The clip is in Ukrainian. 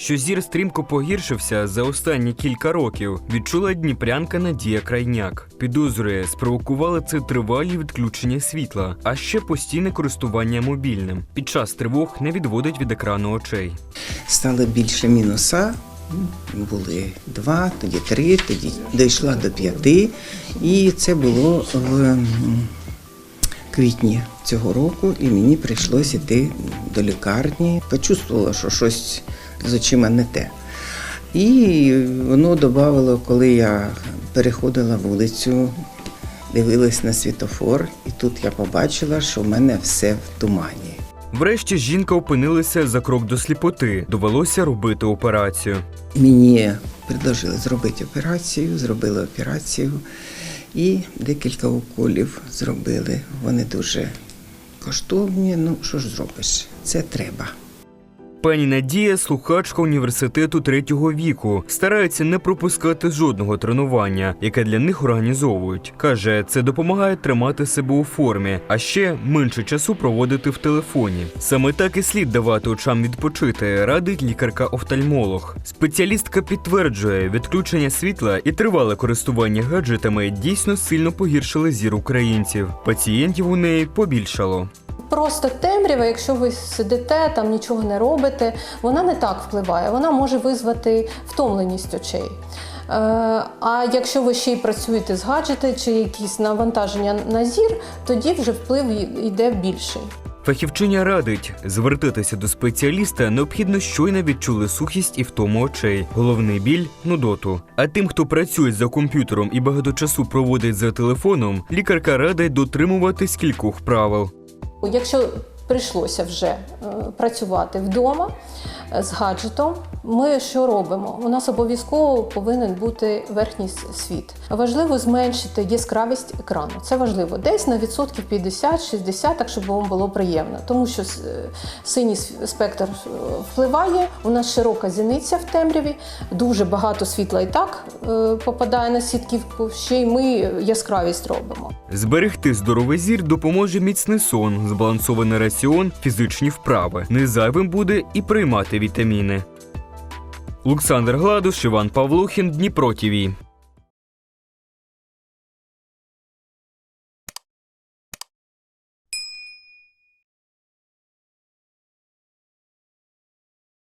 Що зір стрімко погіршився за останні кілька років, відчула дніпрянка Надія Крайняк. Підозрює, спровокували це тривалі відключення світла, а ще постійне користування мобільним. Під час тривог не відводить від екрану очей. стало більше мінуса. Були два, тоді три, тоді дійшла до п'яти. І це було в квітні цього року, і мені прийшлося йти до лікарні. Почувствувала, що щось з очима не те. І воно додавало, коли я переходила вулицю, дивилась на світофор, і тут я побачила, що в мене все в тумані. Врешті жінка опинилася за крок до сліпоти. Довелося робити операцію. Мені предложили зробити операцію, зробили операцію і декілька уколів зробили. Вони дуже коштовні. Ну що ж зробиш? Це треба. Пані Надія, слухачка університету третього віку, старається не пропускати жодного тренування, яке для них організовують. Каже, це допомагає тримати себе у формі, а ще менше часу проводити в телефоні. Саме так і слід давати очам відпочити, радить лікарка-офтальмолог. Спеціалістка підтверджує, відключення світла і тривале користування гаджетами дійсно сильно погіршили зір українців. Пацієнтів у неї побільшало. Просто темрява, якщо ви сидите, там нічого не робите, вона не так впливає. Вона може визвати втомленість очей. Е, А якщо ви ще й працюєте з гаджети чи якісь навантаження на зір, тоді вже вплив йде більший. Фахівчиня радить звертатися до спеціаліста необхідно щойно відчули сухість і втому очей, головний біль, нудоту. А тим, хто працює за комп'ютером і багато часу проводить за телефоном, лікарка радить дотримуватись кількох правил. Якщо прийшлося вже е, працювати вдома е, з гаджетом, ми що робимо? У нас обов'язково повинен бути верхній світ. Важливо зменшити яскравість екрану. Це важливо десь на відсотків 50-60, так щоб вам було приємно. Тому що е, синій спектр е, впливає. У нас широка зіниця в темряві, дуже багато світла і так е, попадає на сітківку. Ще й ми яскравість робимо. Зберегти здоровий зір допоможе міцний сон, збалансований раціон, фізичні вправи. Не зайвим буде і приймати вітаміни. Олександр Гладуш, Іван Павлухін, Дніпро ТІВІ.